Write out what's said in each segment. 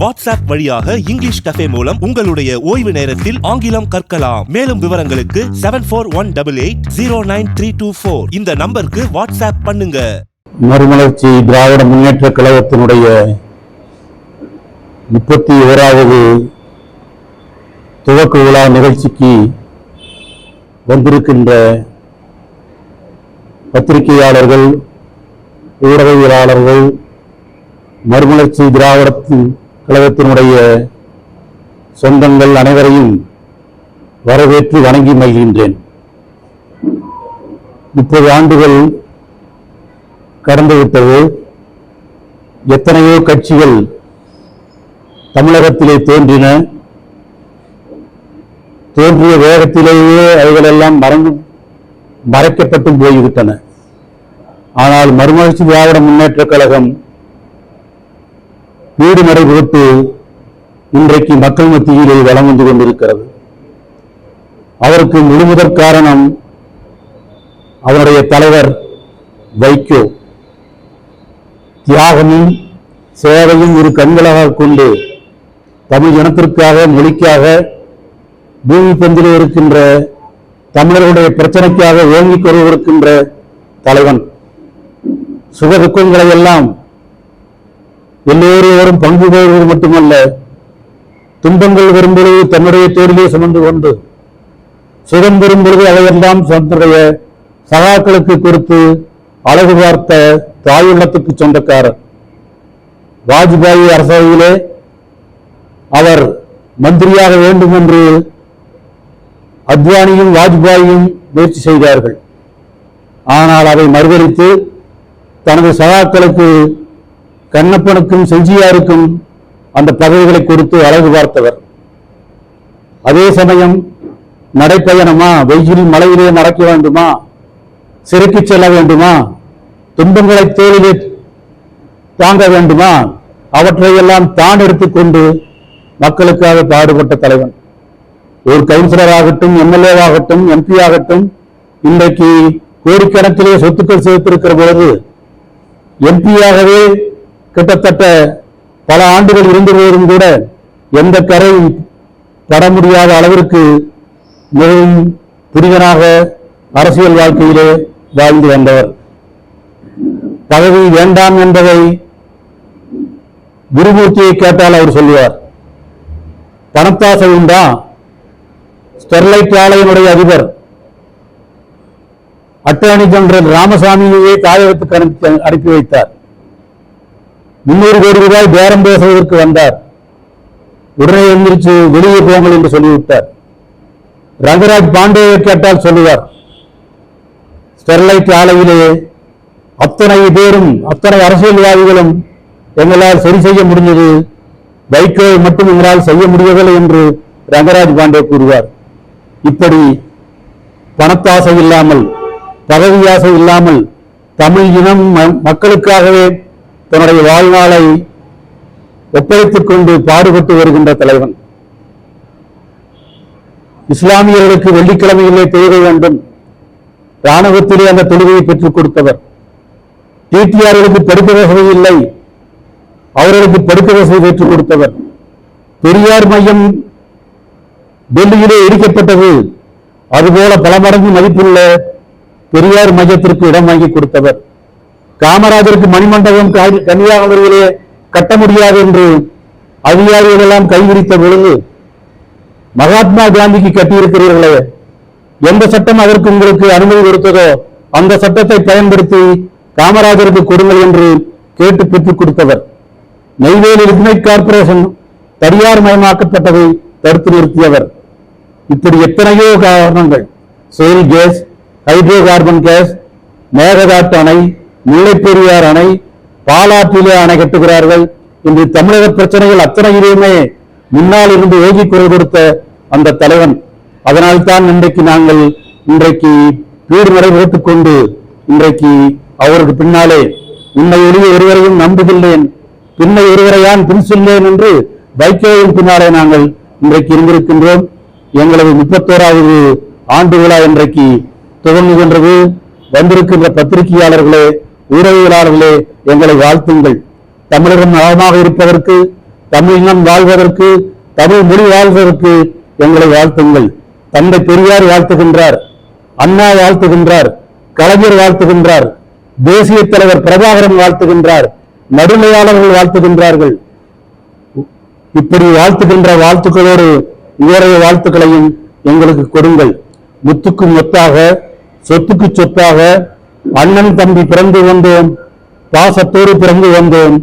WhatsApp வழியாக English cafe மூலம் உங்களுடைய ஓய்வு நேரத்தில் ஆங்கிலம் கற்கலாம். மேலும் விவரங்களுக்கு seven four one double eight zero nine three two four இந்த நம்பருக்கு வாட்ஸ்அப் பண்ணுங்க. மறுமலர்ச்சி திராவிட முன்னேற்ற கழகத்தினுடைய முப்பத்தி ஓராவது துவக்க விழா நிகழ்ச்சிக்கு வந்திருக்கின்ற பத்திரிகையாளர்கள் ஊடகவியலாளர்கள் மறுமலர்ச்சி திராவிடத்தின் கழகத்தினுடைய சொந்தங்கள் அனைவரையும் வரவேற்று வணங்கி மகிழ்கின்றேன். முப்பது ஆண்டுகள் கடந்துவிட்டது. எத்தனையோ கட்சிகள் தமிழகத்திலே தோன்றின. தோன்றிய வேகத்திலேயே அவைகளெல்லாம் மறந்து மறைக்கப்பட்டும் போய்விட்டன. ஆனால் மறுமலர்ச்சி திராவிட முன்னேற்ற கழகம் வீடு நடை வகுப்பு இன்றைக்கு மக்கள் மத்தியிலே வலம் வந்து கொண்டிருக்கிறது. அவருக்கு முழுமுதற் காரணம் அவருடைய தலைவர் வைகோ. தியாகமும் சேவையும் இரு கண்களாக கொண்டு தமிழ் இனத்திற்காக மொழிக்காக பூமி பந்திலே இருக்கின்ற தமிழர்களுடைய பிரச்சனைக்காக ஓங்கிக் கொள்வதற்கின்ற தலைவன். சுக துக்கங்களை எல்லாம் எல்லோரும் பங்கு பெறுவது மட்டுமல்ல துன்பங்கள் வரும்பொழுது தன்னுடைய தோளிலே சுமந்து கொண்டு சுகம் பெறும் பொழுது அதையெல்லாம் தன்னுடைய சகாக்களுக்கு கொடுத்து அழகு பார்த்த தாயுள்ளத்துக்கு சொந்தக்காரர். வாஜ்பாய் அரசவையிலே அவர் மந்திரியாக வேண்டும் என்று அத்வானியும் வாஜ்பாயும் முயற்சி செய்தார்கள். ஆனால் அதை மறுதளித்து தனது சகாக்களுக்கு கண்ணப்பனுக்கும் செஞ்சியாருக்கும் அந்த பதவிகளை கொடுத்து அழகு பார்த்தவர். அதே சமயம் நடைப்பயணமா வெயில் மலையிலே நடக்க வேண்டுமா சிறைக்கு செல்ல வேண்டுமா துன்பங்களை தோளிலே தாங்க வேண்டுமா அவற்றையெல்லாம் தான் எடுத்துக்கொண்டு மக்களுக்காக பாடுபட்ட தலைவன். ஒரு கவுன்சிலர் ஆகட்டும் எம்எல்ஏ ஆகட்டும் எம்பி ஆகட்டும் இன்றைக்கு கோடிக்கணக்கிலே சொத்துக்கள் சேர்த்திருக்கிற பொழுது எம்பியாகவே கிட்டத்தட்ட பல ஆண்டுகள் இருந்த போதும் கூட எந்த கரையும் பட முடியாத அளவிற்கு மிகவும் புனிதனாக அரசியல் வாழ்க்கையிலே வாழ்ந்து வந்தவர். பதவி வேண்டாம் என்பதை குருமூர்த்தியை கேட்டால் அவர் சொல்லுவார். பணத்தாசை உண்டா? ஸ்டெர்லைட் ஆலையினுடைய அதிபர் அட்டர்னி ஜெனரல் ராமசாமியையே தாயகத்துக்கு அனுப்பி அனுப்பி வைத்தார். முன்னூறு கோடி ரூபாய் பேரம் பேசுவதற்கு வந்தார். உடனே எந்திரிச்சு வெளியே போங்கள் என்று சொல்லிவிட்டார். ரங்கராஜ் பாண்டேயை கேட்டால் சொல்லுவார் ஸ்டெர்லைட் ஆலையிலே அத்தனை பேரும் அத்தனை அரசியல்வாதிகளும் எங்களால் சரி செய்ய முடிஞ்சது வைகோ மட்டும் எங்களால் செய்ய முடியவில்லை என்று ரங்கராஜ் பாண்டே கூறுவார். இப்படி பணத்தாசை இல்லாமல் பதவி ஆசை இல்லாமல் தமிழ் இனம் மக்களுக்காகவே தன்னுடைய வாழ்நாளை ஒப்படைத்துக் கொண்டு பாடுபட்டு வருகின்ற தலைவன். இஸ்லாமியர்களுக்கு வெள்ளிக்கிழமையிலே தொழுகை வேண்டும். இராணுவத்திலே அந்த தொழுகையை பெற்றுக் கொடுத்தவர். டிடிஆர்களுக்கு படுக்க வசதி இல்லை. அவர்களுக்கு படுக்க வசதி பெற்றுக் கொடுத்தவர். பெரியார் மையம் டெல்லியிலே இடிக்கப்பட்டது. அதுபோல பல மடங்கு மதிப்புள்ள பெரியார் மையத்திற்கு இடம் வாங்கி கொடுத்தவர். காமராஜருக்கு மணிமண்டபம் கன்னியாகுமரியிலே கட்ட முடியாது என்று அதிகாரிகள் எல்லாம் கைவிரித்த பொழுது மகாத்மா காந்திக்கு கட்டியிருக்கிறீர்களே எந்த சட்டம் அதற்கு உங்களுக்கு அனுமதி கொடுத்ததோ அந்த சட்டத்தை பயன்படுத்தி காமராஜருக்கு கொடுங்கள் என்று கேட்டு பெற்றுக் கொடுத்தவர். நெய்வேலி லிக்னைட் கார்ப்பரேஷன் தனியார் மயமாக்கப்பட்டதை தடுத்து நிறுத்தியவர். இப்படி எத்தனையோ காரணங்கள். Shale gas hydrocarbon gas Mekedatu அணை முல்லைப்பெரியார் அணை பாலாற்றிலே அணை கட்டுகிறார்கள் இன்று தமிழக பிரச்சனைகள் அத்தனையிலுமே முன்னால் இருந்து ஏகி குரல் கொடுத்த அந்த தலைவன். அதனால்தான் இன்றைக்கு நாங்கள் இன்றைக்கு வீடு நடைபெறுத்துக் கொண்டு இன்றைக்கு அவருக்கு பின்னாலே உன்னை ஒளிய ஒருவரையும் நம்புகின்றேன். பின்னை ஒருவரையான் பின் சொல்லேன் என்று வைகோவின் பின்னாலே நாங்கள் இன்றைக்கு இருந்திருக்கின்றோம். எங்களது முப்பத்தோராவது ஆண்டு விழா இன்றைக்கு துவங்குகின்றது. வந்திருக்கின்ற பத்திரிகையாளர்களே ஊடகவியலாளர்களே எங்களை வாழ்த்துங்கள். தமிழகம் நலமாக இருப்பதற்கு தமிழினம் வாழ்வதற்கு தமிழ் மொழி வாழ்வதற்கு எங்களை வாழ்த்துங்கள். தந்தை பெரியார் வாழ்த்துகின்றார் அண்ணா வாழ்த்துகின்றார் கலைஞர் வாழ்த்துகின்றார் தேசிய தலைவர் பிரபாகரன் வாழ்த்துகின்றார் நடுநிலையாளர்கள் வாழ்த்துகின்றார்கள். இப்படி வாழ்த்துகின்ற வாழ்த்துக்களோடு இவரைய வாழ்த்துக்களையும் எங்களுக்கு கொடுங்கள். முத்துக்கு மொத்தாக சொத்துக்கு சொத்தாக அண்ணன் தம்பி பிறந்து வந்தோம் பாசத்தோடு பிறந்து வந்தோம்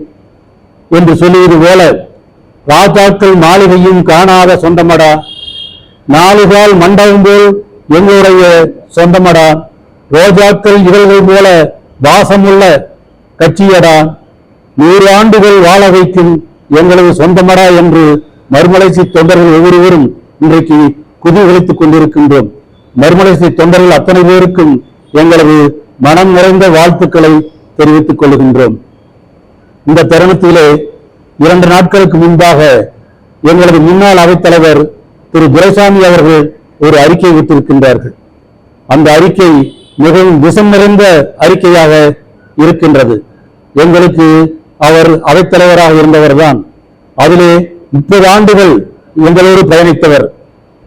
என்று சொல்லியது போல ராஜாக்கள் மாளிகையும் காணாத சொந்தமடா. நாலுகால் மண்டபம் போல் எங்களுடைய சொந்தமடா. ரோஜாக்கள் இதழ்கள் போல வாசமுள்ள கட்சியடா. நூறு ஆண்டுகள் வாழ வைக்கும் எங்களது சொந்தமடா என்று மறுமலைசி தொண்டர்கள் ஒவ்வொருவரும் இன்றைக்கு குதூகலித்துக் கொண்டிருக்கின்றோம். மறுமலைசி தொண்டர்கள் அத்தனை பேருக்கும் எங்களது மனம் நிறைந்த வாழ்த்துக்களை தெரிவித்துக் கொள்கின்றோம். இந்த தருணத்திலே இரண்டு நாட்களுக்கு முன்பாக எங்களது முன்னாள் அவைத்தலைவர் திரு துரைசாமி அவர்கள் ஒரு அறிக்கை விட்டிருக்கின்றார்கள். அந்த அறிக்கை மிகவும் விஷம் நிறைந்த அறிக்கையாக இருக்கின்றது. எங்களுக்கு அவர் அவைத்தலைவராக இருந்தவர்தான். அதிலே முப்பது ஆண்டுகள் எங்களோடு பயணித்தவர்.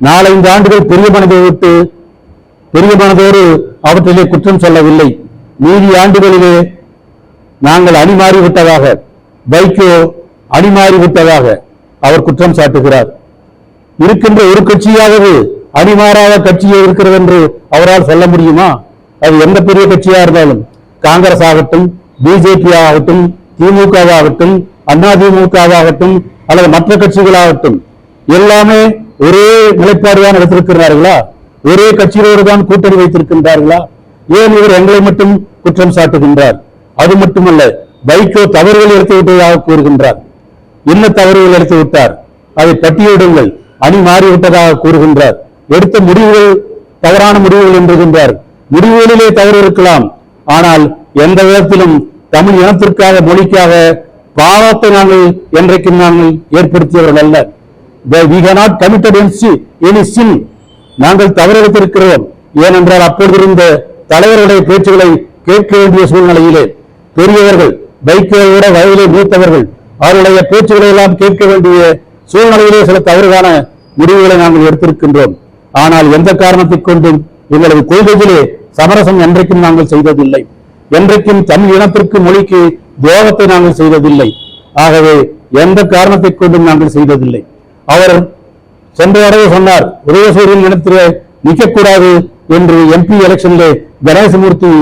நாலைந்து ஆண்டுகள் பெரிய மனதை விட்டு பெரியமானதோடு அவற்றிலே குற்றம் சொல்லவில்லை. மீதி ஆண்டுகளிலே நாங்கள் அணிமாறி விட்டதாக வைகோ அணிமாறி விட்டதாக அவர் குற்றம் சாட்டுகிறார். இருக்கின்ற ஒரு கட்சியாகவே அணிமாறாத கட்சியே இருக்கிறது என்று அவரால் சொல்ல முடியுமா? அது எந்த பெரிய கட்சியா இருந்தாலும் காங்கிரஸ் ஆகட்டும் பிஜேபி ஆகட்டும் திமுகவாகட்டும் அதிமுகவாகட்டும் அண்ணா அல்லது மற்ற கட்சிகளாகட்டும் எல்லாமே ஒரே நிலைப்பாடுதான் எடுத்திருக்கிறார்களா? ஒரே கட்சியோடு தான் கூட்டணி வைத்திருக்கின்றார்களா? ஏன் இவர் எங்களை மட்டும் குற்றம் சாட்டுகின்றார்? அது மட்டுமல்ல வைகோ தவறுகள் எடுத்து விட்டதாக கூறுகின்றார். என்ன தவறுகள் எடுத்து விட்டார் அதை பட்டியலிடுங்கள். அணி மாறிவிட்டதாக கூறுகின்றார். எடுத்த முடிவுகள் தவறான முடிவுகள் என்றுகின்றார். முடிவுகளிலே தவறு இருக்கலாம். ஆனால் எந்த விதத்திலும் தமிழ் இனத்திற்காக மொழிக்காக பாவத்தை நாங்கள் என்றைக்கும் நாங்கள் ஏற்படுத்தியவர்கள் அல்ல. வி ஹ நாட் கமிட்டட் committed any. நாங்கள் தவறெடுத்திருக்கிறோம். ஏனென்றால் அப்பொழுது இருந்த தலைவருடைய பேச்சுகளை கேட்க வேண்டிய சூழ்நிலையிலே பெரியவர்கள் பைக்கை விட வயதிலே மூத்தவர்கள் அவருடைய பேச்சுகளை எல்லாம் கேட்க வேண்டிய சூழ்நிலையிலே சில தவறுகான முடிவுகளை நாங்கள் எடுத்திருக்கின்றோம். ஆனால் எந்த காரணத்தை கொண்டும் எங்களது கொள்கையிலே சமரசம் என்றைக்கும் நாங்கள் செய்ததில்லை. என்றைக்கும் தமிழ் இனத்திற்கு மொழிக்கு துரோகத்தை நாங்கள் செய்ததில்லை. ஆகவே எந்த காரணத்தை கொண்டும் நாங்கள் செய்ததில்லை. அவர் சென்ற தடவை சொன்னார் உதயசூரியன் இனத்திலே நிற்கக்கூடாது என்று எம்பி எலெக்ஷனிலே கணேசமூர்த்தி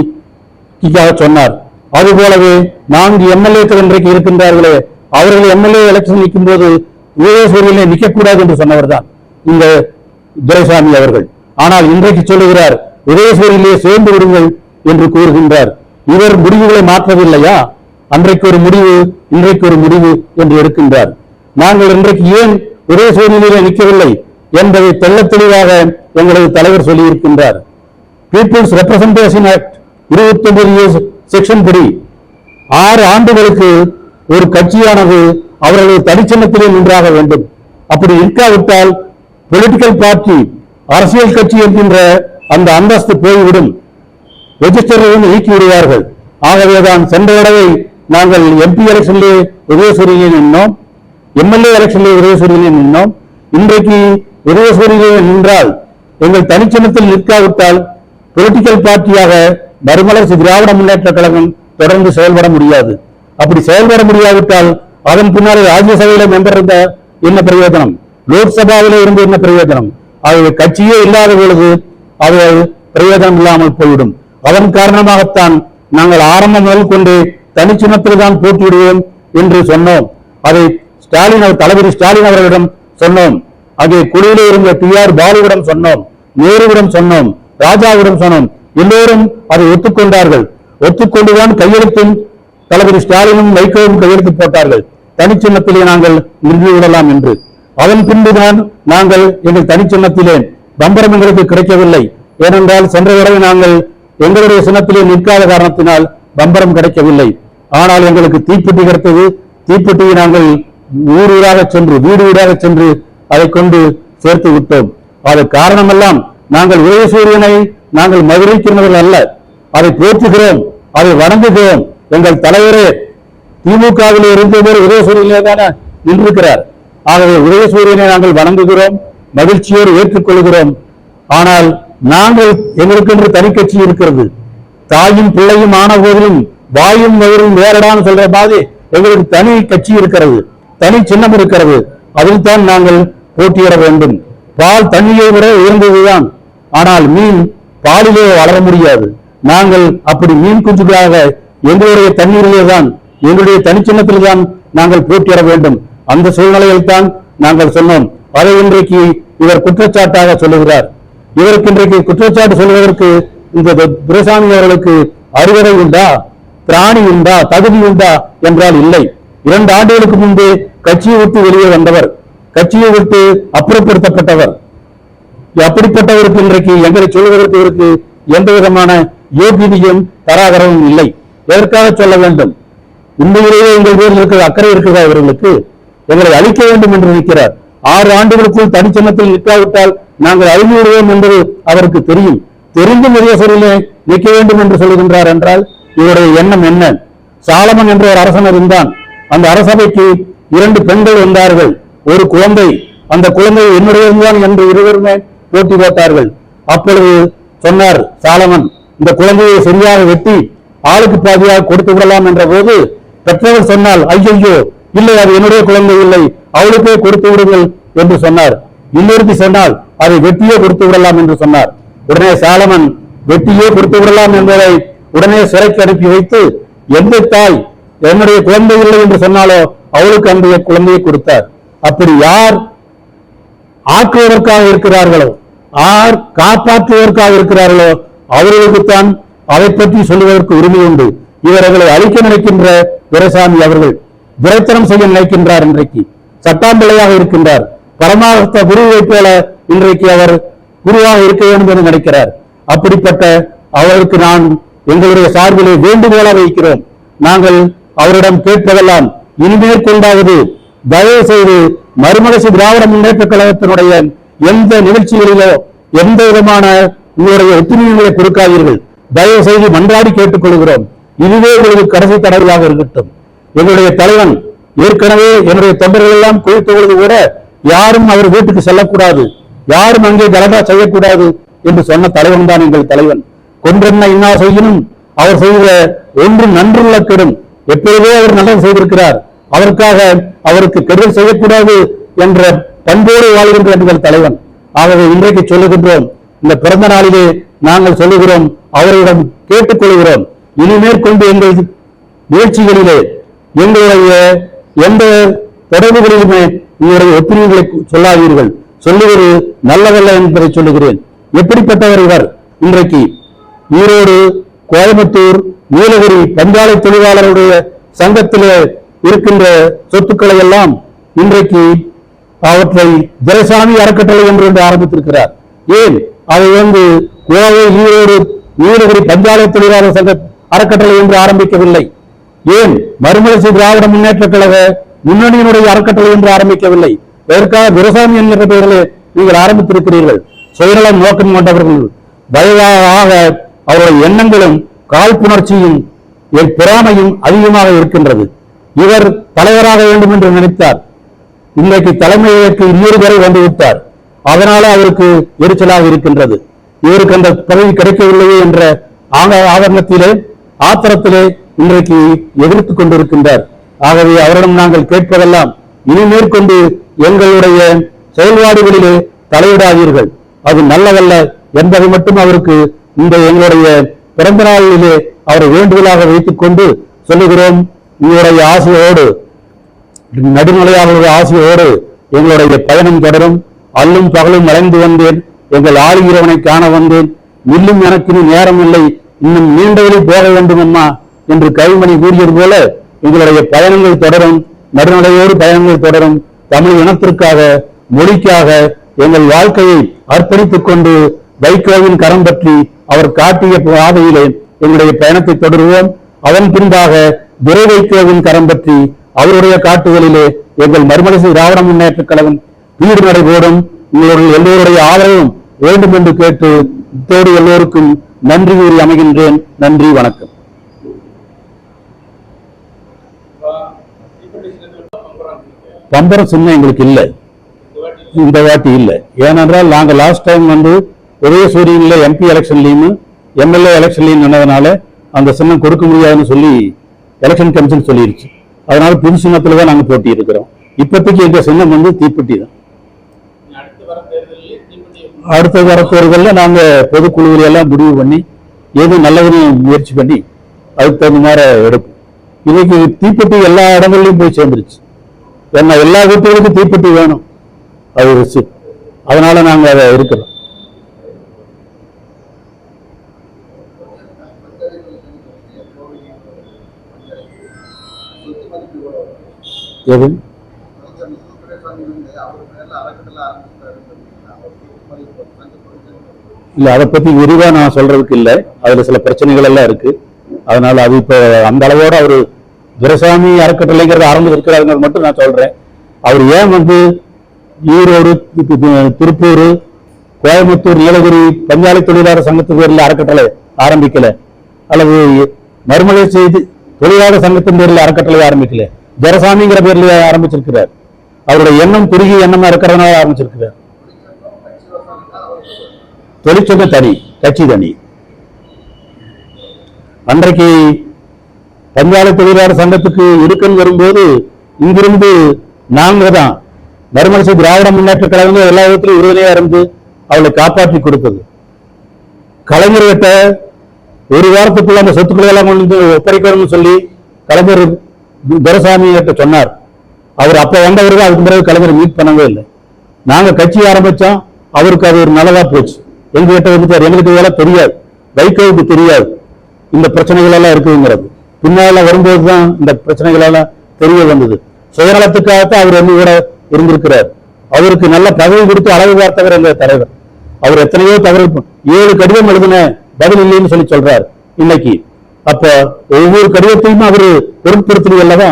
சொன்னார். அதுபோலவே நான்கு எம்எல்ஏக்கள் இன்றைக்கு இருக்கின்றார்களே அவர்கள் எம்எல்ஏ எலெக்ஷன் நிற்கும் போது உதயசூரியனை நிற்கக்கூடாது என்று சொன்னவர்தான் இந்த துரைசாமி அவர்கள். ஆனால் இன்றைக்கு சொல்லுகிறார் உதயசூரியனிலே சேர்ந்து விடுங்கள் என்று கூறுகின்றார். இவர் முடிவுகளை மாற்றவில்லையா? அன்றைக்கு ஒரு முடிவு இன்றைக்கு ஒரு முடிவு என்று எடுக்கின்றார். நாங்கள் இன்றைக்கு ஏன் ஒரே சூழ்நிலையிலே நிற்கவில்லை என்பதை தெள்ள தெளிவாக எங்களது தலைவர் சொல்லியிருக்கின்றார். பீப்புள்ஸ் ரெப்ரசன்டேஷன் ஆக்ட் இருபத்தி ஒன்பது செக்ஷன் படி ஆறு ஆண்டுகளுக்கு ஒரு கட்சியானது அவர்களது தனிச்சின்னத்திலே நின்றாக வேண்டும். அப்படி இருக்காவிட்டால் பொலிட்டிக்கல் பார்ட்டி அரசியல் கட்சி என்கின்ற அந்த அந்தஸ்து போய்விடும். ரெஜிஸ்டரிலிருந்து நீக்கி விடுவார்கள். ஆகவேதான் சென்ற தடவை நாங்கள் எம்பி எலெக்ஷனிலே உதயசூரியை நின்றோம் எம்எல்ஏ எலெக்ஷனிலே விரதசூரியிலே நின்றோம் இன்றைக்கு விரதசூரியிலே நின்றால் எங்கள் தனிச்சின்னத்தில் நிற்காவிட்டால் பொலிட்டிக்கல் பார்ட்டியாக மறுமலர்ச்சி திராவிட முன்னேற்ற கழகம் தொடர்ந்து செயல்பட முடியாது. அப்படி செயல்பட முடியாவிட்டால் அதன் பின்னால் ராஜ்யசபையில மெம்பர் இருந்த என்ன பிரயோஜனம்? லோக்சபாவில இருந்து என்ன பிரயோஜனம்? அது கட்சியே இல்லாத பொழுது அது பிரயோஜனம் இல்லாமல் போய்விடும். அதன் காரணமாகத்தான் நாங்கள் ஆரம்பம் முதல் கொண்டு தனிச்சின்னத்தில் தான் போட்டியிடுவோம் என்று சொன்னோம். அதை ஸ்டாலின் அவர் தளபதி ஸ்டாலின் அவர்களிடம் சொன்னோம். அங்கே குழுவிலே இருந்த டி ஆர் பாலுவிடம் சொன்னோம். நேருவிடம் சொன்னோம். ராஜாவிடம் சொன்னோம். எல்லோரும் அதை ஒத்துக்கொண்டார்கள். ஒத்துக்கொண்டுதான் கையெழுத்தும் தளபதி ஸ்டாலினும் வைகோவும் கையெழுத்து போட்டார்கள். தனிச்சின்னத்திலே நாங்கள் நின்று விடலாம் என்று. அதன் பின்புதான் நாங்கள் எங்கள் தனிச்சின்னத்திலே பம்பரம் எங்களுக்கு கிடைக்கவில்லை. ஏனென்றால் சென்ற தடவை நாங்கள் எங்களுடைய சின்னத்திலே நிற்காத காரணத்தினால் பம்பரம் கிடைக்கவில்லை. ஆனால் எங்களுக்கு தீப்பெட்டி கிடைத்தது. தீப்பெட்டியை நாங்கள் ஊர் ஊராக சென்று வீடு வீடாக சென்று அதை கொண்டு சேர்த்து விட்டோம். அது காரணமெல்லாம் நாங்கள் உதயசூரியனை நாங்கள் மதுரைக்கிறவர்கள் அல்ல அதை போற்றுகிறோம் அதை வணங்குகிறோம். எங்கள் தலைவரே திமுகவில் இருந்தவர் உதயசூரியனே தானே நின்றிருக்கிறார். ஆகவே உதயசூரியனை நாங்கள் வணங்குகிறோம் மகிழ்ச்சியோடு ஏற்றுக்கொள்கிறோம். ஆனால் நாங்கள் எங்களுக்கென்று தனி கட்சி இருக்கிறது. தாயும் பிள்ளையும் ஆன போதிலும் வாயும் வயிறும் வேறடான்னு சொல்ற மாதிரி எங்களுக்கு தனி கட்சி இருக்கிறது. தனி சின்னம் இருக்கிறது. அதில் தான் நாங்கள் போட்டியிட வேண்டும். பால் தண்ணியை விட உயர்ந்ததுதான். ஆனால் மீன் பாலிலே வளர முடியாது. நாங்கள் அப்படி மீன் குஞ்சுகளாக எங்களுடைய தண்ணீரிலே தான் எங்களுடைய தனிச்சின்னத்தில் தான் நாங்கள் போட்டியிட வேண்டும். அந்த சூழ்நிலையில் தான் நாங்கள் சொன்னோம். அதை இன்றைக்கு இவர் குற்றச்சாட்டாக சொல்லுகிறார். இவருக்கு இன்றைக்கு குற்றச்சாட்டு சொல்வதற்கு இந்த து- துரைசாமி அவர்களுக்கு அறுவடை உண்டா? பிராணி உண்டா? தகுதி உண்டா? என்றால் இல்லை. இரண்டு ஆண்டுகளுக்கு முன்பு கட்சியை விட்டு வெளியே வந்தவர் கட்சியை விட்டு அப்புறப்படுத்தப்பட்டவர். அப்படிப்பட்டவருக்கு இன்றைக்கு எங்களை சொல்வதற்கு இவருக்கு எந்த விதமான யோகியதையும் தராதரவும் இல்லை. எதற்காக சொல்ல வேண்டும்? உண்மையிலேயே எங்கள் பேரில் இருக்கிற அக்கறை இருக்கிறதா இவர்களுக்கு? எங்களை அழிக்க வேண்டும் என்று நினைக்கிறார். ஆறு ஆண்டுகளுக்குள் தனிச்சமத்தில் நிற்காவிட்டால் நாங்கள் அழிந்து விடுவோம் என்பது அவருக்கு தெரியும். தெரிந்தும் சொல்லிலே நிற்க வேண்டும் என்று சொல்கின்றார் என்றால் இவருடைய எண்ணம் என்ன? சாலமன் என்ற ஒரு அரசன் இருந்தான். அந்த அரசபைக்கு இரண்டு பெண்கள் வந்தார்கள். ஒரு குழந்தை அந்த குழந்தை என்னுடையதுதான் என்று இருவருமே போட்டி போட்டார்கள். அப்பொழுது சொன்னார் சாலமன் இந்த குழந்தையை சரியாக வெட்டி ஆளுக்கு பாதியாக கொடுத்து விடலாம் என்ற போது பெற்றவர் சொன்னால் ஐயையோ இல்லை அது என்னுடைய குழந்தை இல்லை அவளுக்கே கொடுத்து விடுங்கள் என்று சொன்னார். இன்னொருத்தி சொன்னால் அதை வெட்டியே கொடுத்து விடலாம் என்று சொன்னார். உடனே சாலமன் வெட்டியே கொடுத்து விடலாம் என்பதை உடனே சிறைக்கு அனுப்பி வைத்து எந்த தாய் என்னுடைய குழந்தை இல்லை என்று சொன்னாலோ அவளுக்கு அந்த குழந்தையை கொடுத்தார். அப்படி யார் ஆக்குவதற்காக இருக்கிறார்களோ ஆர் காப்பாற்றுவதற்காக இருக்கிறார்களோ அவர்களுக்குத்தான் அதை பற்றி சொல்லுவதற்கு உரிமை உண்டு. இவர்களை அழிக்க நினைக்கின்ற துரைசாமி அவர்கள் துரைத்தனம் செய்ய நினைக்கின்றார் இன்றைக்கு. சட்டாம்பிள்ளையாக இருக்கின்றார். பரமார்த்த குருவை போல இன்றைக்கு அவர் குருவாக இருக்க வேண்டும் என்று நினைக்கிறார். அப்படிப்பட்ட அவருக்கு நான் எங்களுடைய சார்பிலே வேண்டுகோளாக வைக்கிறோம். நாங்கள் அவரிடம் கேட்பதெல்லாம் இனிமேற்கொண்டாவது தயவு செய்து மறுமலர்ச்சி திராவிட முன்னேற்ற கழகத்தினுடைய எந்த நிகழ்ச்சிகளிலோ எந்த விதமான உங்களுடைய ஒத்துழைப்புகளை கொடுக்காதீர்கள். தயவு செய்து மன்றாடி கேட்டுக்கொள்கிறோம். இதுவே உங்களுக்கு கடைசி தடவையாக இருக்கட்டும். எங்களுடைய தலைவன் ஏற்கனவே என்னுடைய தொண்டர்கள் எல்லாம் குளித்த பொழுது கூட யாரும் அவர் வீட்டுக்கு செல்லக்கூடாது. யாரும் அங்கே கலந்தா செய்யக்கூடாது என்று சொன்ன தலைவன் தான் எங்கள் தலைவன். கொன்றென்ன இன்னா செய்யணும் அவர் செய்கிற ஒன்று நன்றுள்ள கெடும் எப்பொழுதே அவர் நல்லது செய்திருக்கிறார். அதற்காக அவருக்கு கெடுதல் செய்யக்கூடாது என்ற பண்போடு வாழ்கின்ற எங்கள் தலைவன். ஆகவே இன்றைக்கு சொல்லுகின்றோம் இந்த பிறந்த நாளிலே நாங்கள் சொல்லுகிறோம் அவரிடம் கேட்டுக்கொள்கிறோம். இனிமேற்கொண்டு எங்கள் முயற்சிகளிலே எங்களுடைய எந்த தொடர்புகளிலுமே உங்களுடைய ஒப்புமைகளை சொல்லாதீர்கள். சொல்லுவது நல்லதல்ல என்பதை சொல்லுகிறேன். எப்படிப்பட்டவர் இவர்? இன்றைக்கு ஈரோடு கோயம்புத்தூர் நீலகிரி பஞ்சாலை தொழிலாளருடைய சங்கத்திலே இருக்கின்ற சொத்துக்களை எல்லாம் இன்றைக்கு அவற்றை துரைசாமி அறக்கட்டளை என்று என்று ஆரம்பித்திருக்கிறார். ஏன்? அதை வந்து கோவை ஈரோடு நீலகிரி பஞ்சாலை தொழிலாளர் சங்க அறக்கட்டளை என்று ஆரம்பிக்கவில்லை. ஏன்? மறுமலர்ச்சி திராவிட முன்னேற்ற கழக முன்னணியினுடைய அறக்கட்டளை என்று ஆரம்பிக்கவில்லை. இதற்காக துரைசாமி என்கிற பெயரில் நீங்கள் ஆரம்பித்திருக்கிறீர்கள். சுயநலம் நோக்கம் கொண்டவர்கள். வயதாக அவருடைய எண்ணங்களும் காழ்ப்புணர்ச்சியும் என் பொறாமையும் அதிகமாக இருக்கின்றது. இவர் தலைவராக வேண்டும் என்று நினைத்தார். இன்றைக்கு தலைமையேற்று இன்னொரு பேரை வந்துவிட்டார். அதனால அவருக்கு எரிச்சலாக இருக்கின்றது. இவருக்கு அந்த பதவி கிடைக்கவில்லையே என்ற ஆங்க- ஆவரணத்திலே ஆத்திரத்திலே இன்றைக்கு எதிர்த்து கொண்டிருக்கின்றார். ஆகவே அவரிடம் நாங்கள் கேட்பதெல்லாம் இனி மேற்கொண்டு எங்களுடைய செயல்பாடுகளிலே தலையிடாதீர்கள். அது நல்லதல்ல என்பதை மட்டும் அவருக்கு இந்த எங்களுடைய பிறந்த நாளிலே அவரை வேண்டுதலாக வைத்துக் கொண்டு சொல்லுகிறோம் உங்களுடைய ஆசையோடு நடுநிலையாளர்கள் ஆசையோடு எங்களுடைய பயணம் தொடரும். அல்லும் பகலும் மறைந்து வந்தேன். எங்கள் ஆளுகிறவனை காண வந்தேன். இன்னும் எனக்கு நேரம் இல்லை. இன்னும் நீண்ட போக வேண்டும் அம்மா என்று கைமணி கூறியது போல எங்களுடைய பயணங்கள் தொடரும். நடுநிலையோடு பயணங்கள் தொடரும். தமிழ் இனத்திற்காக மொழிக்காக எங்கள் வாழ்க்கையை அர்ப்பணித்துக் கொண்டு வைகோவின் கரம் பற்றி அவர் காட்டிய பாதையிலே எங்களுடைய பயணத்தை தொடருவோம். அதன் பின்பாக துரை கரம் பற்றி அவருடைய காட்டுகளிலே எங்கள் மறுமலர்ச்சி திராவிட முன்னேற்ற கழகம் வீடு நடைபோடும். உங்களுடைய எல்லோருடைய ஆதரவும் வேண்டும் என்று கேட்டு இத்தோடு எல்லோருக்கும் நன்றி கூறி அமைகின்றேன். நன்றி வணக்கம். பம்பரம் சின்ன எங்களுக்கு இல்லை. இந்த வாட்டி இல்லை. ஏனென்றால் நாங்கள் லாஸ்ட் டைம் வந்து ஒரே சூரியனில் எம்பி எலெக்ஷன்லையும் எம்எல்ஏ எலெக்ஷன்லையும் சொன்னதுனால அந்த சின்னம் கொடுக்க முடியாதுன்னு சொல்லி எலெக்ஷன் கமிஷன் சொல்லிருச்சு. அதனால புது சின்னத்தில் தான் நாங்கள் போட்டி இருக்கிறோம் இப்போதைக்கு எங்கள் சின்னம் வந்து தீப்பெட்டி தான். அடுத்த வர தேர்தலில் நாங்கள் பொதுக்குழுவில் எல்லாம் முடிவு பண்ணி எது நல்லதுன்னு முயற்சி பண்ணி அதுக்கு தகுந்த மாதிரி எடுப்போம். இன்னைக்கு தீப்பெட்டி எல்லா இடங்கள்லையும் போய் சேர்ந்துருச்சு. ஏன்னா எல்லா வீட்டுகளுக்கும் தீப்பெட்டி வேணும். அது வச்சு அதனால நாங்க அதை இருக்கிறோம் எது? இல்ல அதை பத்தி விரிவா நான் சொல்றதுக்கு இல்ல. அதுல சில பிரச்சனைகள் எல்லாம் இருக்கு. அதனால அது இப்போ அந்த அளவோட அவரு துரைசாமி அறக்கட்டளைங்கிறது ஆரம்பிச்சிருக்கிறாருங்கிறது மட்டும் நான் சொல்றேன். அவர் ஏன் வந்து ஈரோடு திருப்பூர் கோயம்புத்தூர் நீலகிரி பஞ்சாலை தொழிலாளர் சங்கத்து பேரில் அறக்கட்டளை ஆரம்பிக்கல. அல்லது மறுமலை செய்தி தொழிலாளர் சங்கத்தின் பேரில் அறக்கட்டளை ஆரம்பிக்கல. ஜெரசாமிங்கிற பேர்ல ஆரம்பிச்சிருக்கிறார். அவருடைய எண்ணம் குறுகிய எண்ணமா இருக்கிறதுனால ஆரம்பிச்சிருக்கிறார். தொழிற்சங்க தனி கட்சி தனி. அன்றைக்கு பஞ்சாலை தொழிலாளர் சங்கத்துக்கு இருக்கல் வரும்போது இங்கிருந்து நாங்க தான். மறுமலர்ச்சி திராவிட முன்னேற்ற கழகம் எல்லா விதத்திலும் உறுதுணையா இருந்து அவளை காப்பாற்றி கொடுத்தது. கலைஞர்கிட்ட ஒரு வாரத்துக்குள்ள அந்த சொத்துக்களை எல்லாம் கொண்டு ஒப்படைக்கணும்னு சொல்லி கலைஞர் துரசாமி கிட்ட சொன்னார். அவர் அப்ப வந்தவர்கள் அதுக்கு பிறகு கலைஞர் மீட் பண்ணவே இல்லை. நாங்க கட்சி ஆரம்பிச்சோம் அவருக்கு அது ஒரு நல்லதா போச்சு. எங்ககிட்ட வந்துட்டார் எங்களுக்கு இதெல்லாம் தெரியாது. வைகோவுக்கு தெரியாது. இந்த பிரச்சனைகள் எல்லாம் இருக்குங்கிறது. பின்னால வரும்போது தான் இந்த பிரச்சனைகள் எல்லாம் தெரிய வந்தது. சுயநலத்துக்காகத்தான் அவர் வந்து கூட இருந்திருக்கிறார். அவருக்கு நல்ல தகவல் கொடுத்து அளவு பார்த்தவர் எங்க தலைவர். அவர் எத்தனையோ தகவல் ஏழு கடிதம் எழுதின பதில் இல்லைன்னு சொல்லி சொல்றார். இன்னைக்கு அப்ப ஒவ்வொரு கடிதத்தையும் அவரு பொருட்படுத்துறது அல்லவா?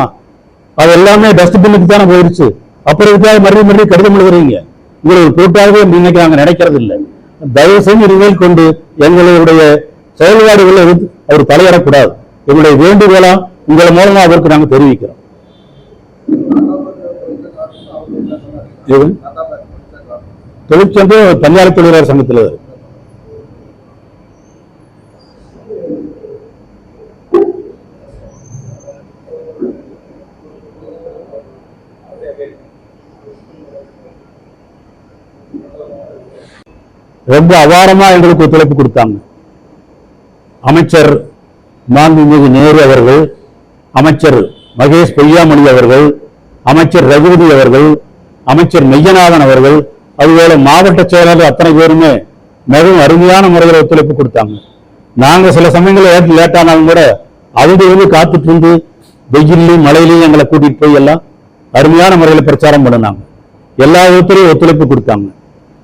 அது எல்லாமே டஸ்ட்பின்னுக்கு தானே போயிருச்சு. அப்புறம் இதுக்காக மறுபடியும் மறுபடியும் கடிதம் எழுதுறீங்க. உங்களுக்கு கூட்டாகவே இன்னைக்கு நாங்க நினைக்கிறது இல்லை. தயவு செஞ்சு இனிமேல் கொண்டு எங்களுடைய செயல்பாடுகளை எதிர்த்து அவர் தலையிடக்கூடாது. எங்களுடைய வேண்டுகோளா உங்களை மூலமா அவருக்கு நாங்க தெரிவிக்கிறோம். தொழிற்சங்கம் பஞ்சாலை தொழிலாளர் சங்கத்தில் இருக்கு. ரொம்ப அபாரமா எங்களுக்கு ஒத்துழைப்பு கொடுத்தாங்க. அமைச்சர் மாண்புமிகு நேரு அவர்கள் அமைச்சர் மகேஷ் பொய்யாமொழி அவர்கள் அமைச்சர் ரகுபதி அவர்கள் அமைச்சர் மெய்யநாதன் அவர்கள் அதுபோல மாவட்ட செயலாளர் அத்தனை பேருமே மிகவும் அருமையான முறையில் ஒத்துழைப்பு கொடுத்தாங்க. நாங்க சில சமயங்களில் லேட் ஆனாலும் கூட அவங்க வந்து காத்துட்டு இருந்து வெயிலையும் மழையிலையும் எங்களை கூட்டிட்டு போய் எல்லாம் அருமையான முறையில் பிரச்சாரம் பண்ணினாங்க. எல்லா விதத்திலையும் ஒத்துழைப்பு கொடுத்தாங்க.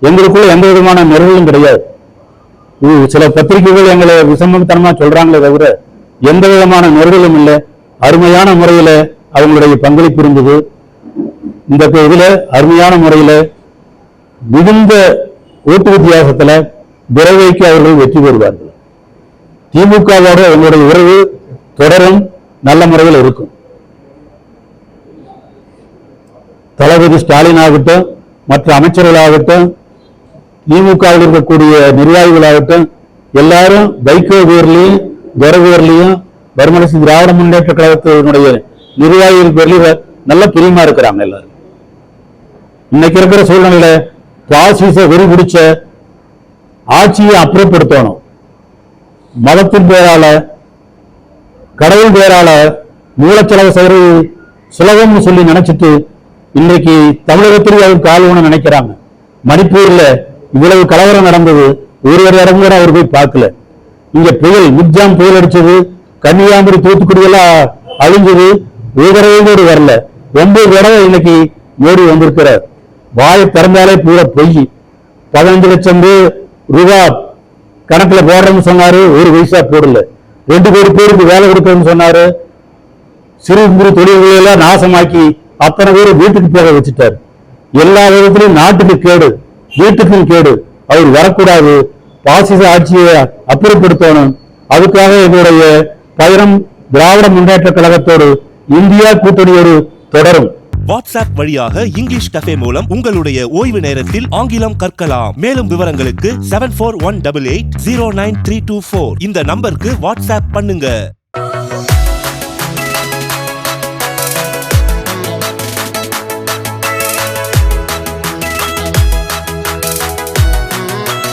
எங்களுக்குள்ள எந்த விதமான நிறுவனம் கிடையாது. சில பத்திரிகைகள் எங்களை விசமத்தனமா சொல்றாங்களே தவிர எந்த விதமான நெருடலும் இல்லை. அருமையான முறையில அவங்களுடைய பங்களிப்பு இருந்தது. இந்த இதுல அருமையான முறையில மிகுந்த ஓட்டு வித்தியாசத்துல விரைவைக்கு அவர்கள் வெற்றி பெறுவார்கள். திமுகவோட அவங்களுடைய உறவு தொடரும் நல்ல முறையில் இருக்கும். தளபதி ஸ்டாலின் ஆகட்டும் மற்ற அமைச்சர்களாகட்டும் திமுகவில் இருக்கக்கூடிய நிர்வாகிகளாகட்டும் எல்லாரும் வைகோ பேர்லையும் துர பேர்லையும் வருமலசி திராவிட முன்னேற்ற கழகத்தினுடைய நிர்வாகிகள் பேர்லையும் நல்ல பிரியமா இருக்கிறாங்க எல்லாரும். இன்னைக்கு இருக்கிற சூழ்நிலையில பாசிச வெறி பிடிச்ச ஆட்சியை அப்புறப்படுத்தணும். மதத்தின் பேரால கடவுள் பேரால மூலச்செலவு செய்வது சுலபம்னு சொல்லி நினைச்சிட்டு இன்னைக்கு தமிழகத்திலேயே அவர் கால் ஊன நினைக்கிறாங்க. மணிப்பூர்ல இவ்வளவு கலவரம் நடந்தது ஒரு ஒரு இடம் கூட அவர் போய் பார்க்கல. இங்க புயல் மிக்ஜாம் புயல் அடிச்சது கன்னியாகுமரி தூத்துக்குடி எல்லாம் அழிஞ்சது ஒரு தடவை கூட வரல. ஒன்பது தடவை இன்னைக்கு மோடி வந்திருக்கிறார். வாயை திறந்தாலே பூரா பொய். பதினஞ்சு லட்சம் ரூபா கணக்குல போடுறேன்னு சொன்னாரு ஒரு வயசா போடல. ரெண்டு கோடி பேருக்கு வேலை கொடுக்கணும்னு சொன்னாரு. சிறு குறு தொழில்களை எல்லாம் நாசமாக்கி அத்தனை பேரை வீட்டுக்கு போக வச்சுட்டாரு. எல்லா விதத்திலும் நாட்டுக்கு கேடு. வீட்டுக்கும் கேடு. அவர் வரக்கூடாது. பாசிச ஆட்சியை அப்புறப்படுத்தணும். அதுக்காக எங்களுடைய பயணம் திராவிட முன்னேற்ற கழகத்தோடு இந்தியா கூட்டணியோடு தொடரும். வாட்ஸ்அப் வழியாக இங்கிலீஷ் கஃபே மூலம் உங்களுடைய ஓய்வு நேரத்தில் ஆங்கிலம் கற்கலாம். மேலும் விவரங்களுக்கு seven four one double eight zero nine three two four இந்த நம்பருக்கு வாட்ஸ்அப் பண்ணுங்க.